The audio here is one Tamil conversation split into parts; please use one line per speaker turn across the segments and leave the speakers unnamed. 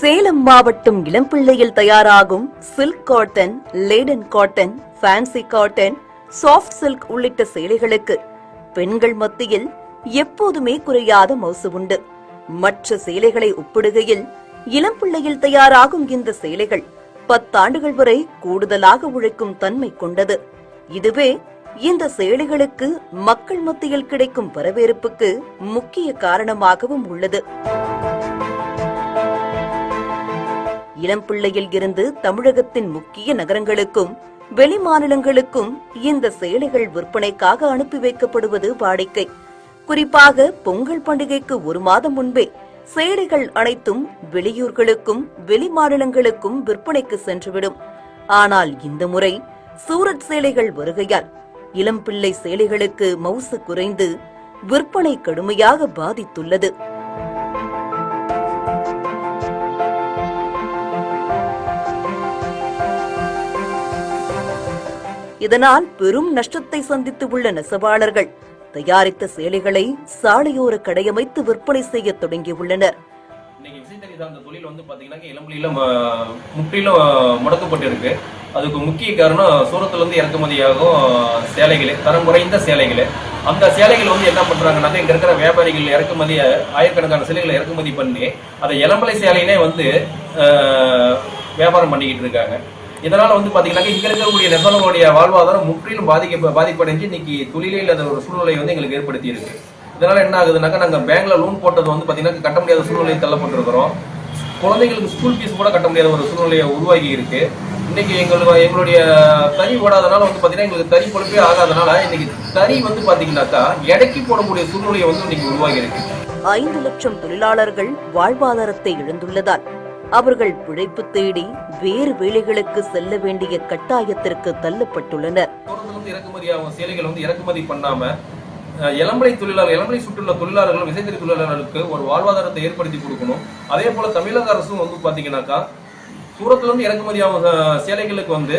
சேலம் மாவட்டம் இளம்பிள்ளையில் தயாராகும் silk cotton Laden cotton fancy cotton soft silk உள்ளிட்ட சேலைகளுக்கு பெண்கள் மத்தியில் எப்போதுமே குறையாத மவுசு உண்டு. மற்ற சேலைகளை ஒப்பிடுகையில் இளம்பிள்ளையில் தயாராகும் இந்த சேலைகள் பத்தாண்டுகள் வரை கூடுதலாக உழைக்கும் தன்மை கொண்டது. இதுவே இந்த சேலைகளுக்கு மக்கள் மத்தியில் கிடைக்கும் வரவேற்புக்கு முக்கிய காரணமாகவும் உள்ளது. இளம்பிள்ளையில் இருந்து தமிழகத்தின் முக்கிய நகரங்களுக்கும் வெளி மாநிலங்களுக்கும் இந்த சேலைகள் விற்பனைக்காக அனுப்பி வைக்கப்படுவது வாடிக்கை. குறிப்பாக பொங்கல் பண்டிகைக்கு ஒரு மாதம் முன்பே சேலைகள் அனைத்தும் வெளியூர்களுக்கும் வெளி மாநிலங்களுக்கும் விற்பனைக்கு சென்றுவிடும். ஆனால் இந்த முறை சூரத் சேலைகள் வருகையால் இளம்பிள்ளை சேலைகளுக்கு மவுசு குறைந்து விற்பனை கடுமையாக பாதித்துள்ளது. இதனால் பெரும் நஷ்டத்தை சந்தித்து உள்ள நெசவாளர்கள் தயாரித்த சேலைகளை சாலையோர கடையமைத்து விற்பனை செய்ய தொடங்கியுள்ளனர்.
இன்னைக்கு விசைத்தறி சார்ந்த தொழில் வந்து பாத்தீங்கன்னா இளம்பிள்ளையில முற்றிலும் முடக்கப்பட்டிருக்கு. அதுக்கு முக்கிய காரணம் சூரத்துல இருந்து இறக்குமதியாகும் சேலைகளே தரம் குறைந்த சேலைகளே. அந்த சேலைகள் வந்து என்ன பண்றாங்கன்னாக்க இங்க இருக்கிற வியாபாரிகள் இறக்குமதி ஆயிரக்கணக்கான சேலைகளை இறக்குமதி பண்ணி அதை இளம்பலை சேலையினே வந்து வியாபாரம் பண்ணிக்கிட்டு இருக்காங்க. இதனால் வந்து பார்த்தீங்கன்னாக்கா இங்கே இருக்கக்கூடிய நெசவாளர்களுடைய வாழ்வாதாரம் முற்றிலும் பாதிக்க பாதிப்படைஞ்சு இன்னைக்கு தொழிலே இல்லாத ஒரு சூழ்நிலை வந்து எங்களுக்கு ஏற்படுத்தி இருக்கு என்ன ஆகுதுனாக்கா நாங்கள் பேங்க்ல லோன் போட்டது வந்து பார்த்தீங்கன்னா கட்ட முடியாத சூழ்நிலையை தள்ளப்பட்டிருக்கிறோம். குழந்தைகளுக்கு ஸ்கூல் ஃபீஸ் கூட கட்ட முடியாத ஒரு சூழ்நிலையை உருவாகி இருக்கு இன்னைக்கு எங்களுக்கு எங்களுடைய தறி ஓடாதனால வந்து பார்த்தீங்கன்னா எங்களுக்கு தறி பொழுப்பே ஆகாதனால இன்னைக்கு தறி வந்து பார்த்தீங்கன்னாக்கா எடைக்கு போடக்கூடிய சூழ்நிலையை வந்து இன்னைக்கு உருவாகி இருக்கு
ஐந்து லட்சம் தொழிலாளர்கள் வாழ்வாதாரத்தை இழந்துள்ளதால் அவர்கள் பிழைப்பு தேடி வேறு வேலைகளுக்கு செல்ல வேண்டிய கட்டாயத்திற்கு தள்ளப்பட்டுள்ளனர்.
தூரத்திலிருந்து இறக்குமதி ஆகும். சேலைகள் வந்து இறக்குமதி பண்ணாம இளம்பலை தொழிலாளர் இளம்பலை சுற்றுள்ள தொழிலாளர்கள் விசைத்தறி தொழிலாளர்களுக்கு ஒரு வாழ்வாதாரத்தை ஏற்படுத்தி கொடுக்கணும். அதே போல தமிழக அரசும் வந்து பாத்தீங்கன்னாக்கா சூரத்திலிருந்து இறக்குமதி ஆகும் சேலைகளுக்கு வந்து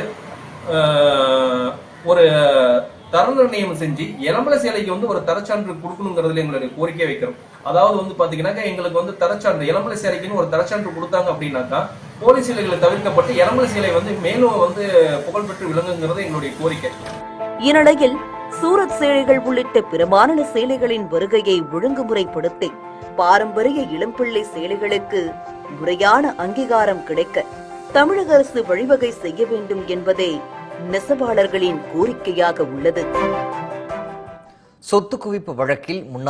ஒரு தர நிர்ணயம் செஞ்சு இளம்பல சேலைக்கு வந்து ஒரு தரச்சான்று கொடுக்கணுங்கிறதுல எங்களுடைய கோரிக்கை வைக்கிறோம். அதாவது வந்து பாத்தீங்கன்னாக்கா எங்களுக்கு வந்து தரச்சான்று இளம்பல சேலைக்குன்னு ஒரு தரச்சான்று கொடுத்தாங்க அப்படின்னாக்கா போலி சேலைகளை தவிர்க்கப்பட்டு இளம்பல சேலை வந்து மேலும் வந்து புகழ்பெற்று விளங்குங்கிறது எங்களுடைய கோரிக்கை.
இந்நிலையில் சூரத் சேலைகள் உள்ளிட்ட பிற மாநில சேலைகளின் வருகையை ஒழுங்குமுறைப்படுத்தி பாரம்பரிய இளம்பிள்ளை சேலைகளுக்கு முறையான அங்கீகாரம் கிடைக்க தமிழக அரசு வழிவகை செய்ய வேண்டும் என்பதே நெசவாளர்களின் கோரிக்கையாக உள்ளது.
சொத்து குவிப்பு வழக்கில் முன்னாள்